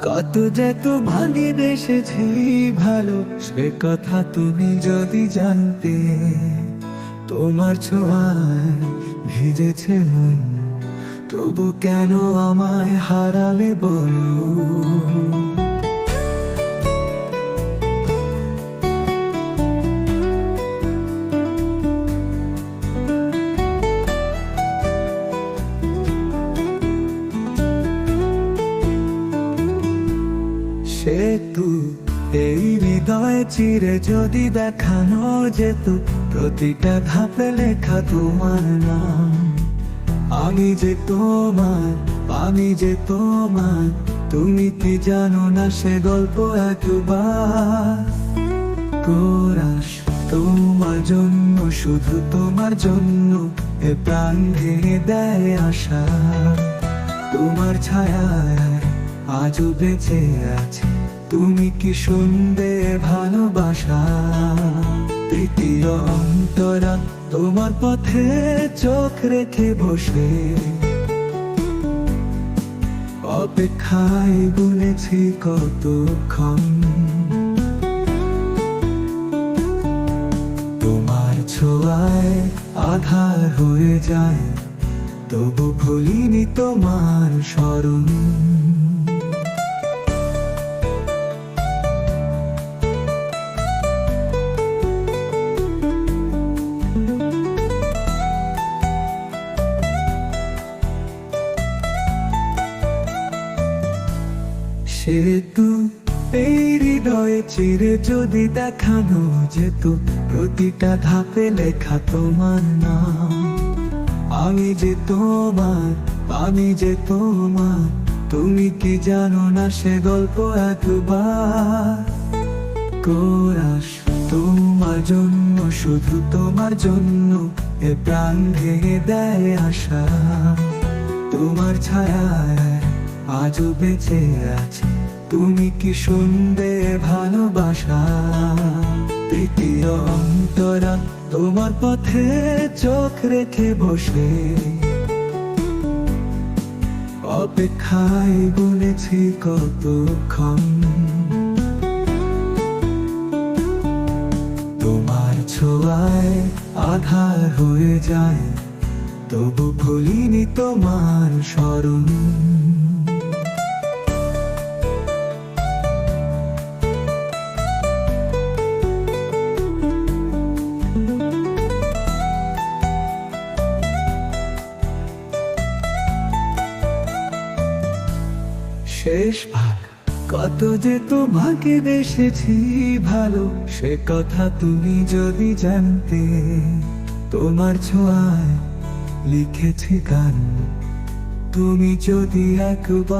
কত যে তো ভাঙে দেশেছি ভালো, সে কথা তুমি যদি জানতে, তোমার ছোঁয়ায় ভিজেছে মন, তবু কেন আমায় হারালে বলো? সেতু। এই হৃদয় চিরে যদি দেখানো যেত, প্রতিটা ধাপে লেখা তোমার নাম। আমি যে তোমার, আমি যে তোমার, তুমি কি জানো না সে গল্প একবার? তোমার জন্য, শুধু তোমার জন্য, এ প্রাণ ভেঙে দেয় আশা। তোমার ছায়ায় আজও বেঁচে আছে। তুমি কি শুনবে ভালোবাসা? তৃতীয় অন্তরা তোমার পথে চোখ রেখে বসে। অপেক্ষায় গুনেছি কতক্ষণ? তোমার ছোঁয়ায় আধার হয়ে যায়, তবু ভুলিনি তোমার স্মরণ। সেতু এই হৃদয়ে চিরে যদি দেখানো যেত, প্রতিটা ধাপে লেখা তোমার নাম। আমি যে তোমার, আমি যে তোমার, তুমি কি জানো না সে গল্প একবার? কোরাস তোমার জন্য, শুধু তোমার জন্য, এ প্রাণ ভেঙে দেয় আশা। তোমার ছায়ায় আজও বেঁচে আছে। তুমি কি শুনবে ভালোবাসা? তৃতীয় অন্তরা তোমার পথে চোখ রেখে বসে। অপেক্ষায় গুনেছি কতক্ষণ? তোমার ছোঁয়ায় আধার হয়ে যায়, তবু ভুলিনি তোমার স্মরণ। শেষ ভাগ। কত যে তোমাকে বেসেছি ভালো, সে কথা তুমি যদি জানতে, তোমার ছোঁয়ায় লিখেছি গান। তুমি যদি একবার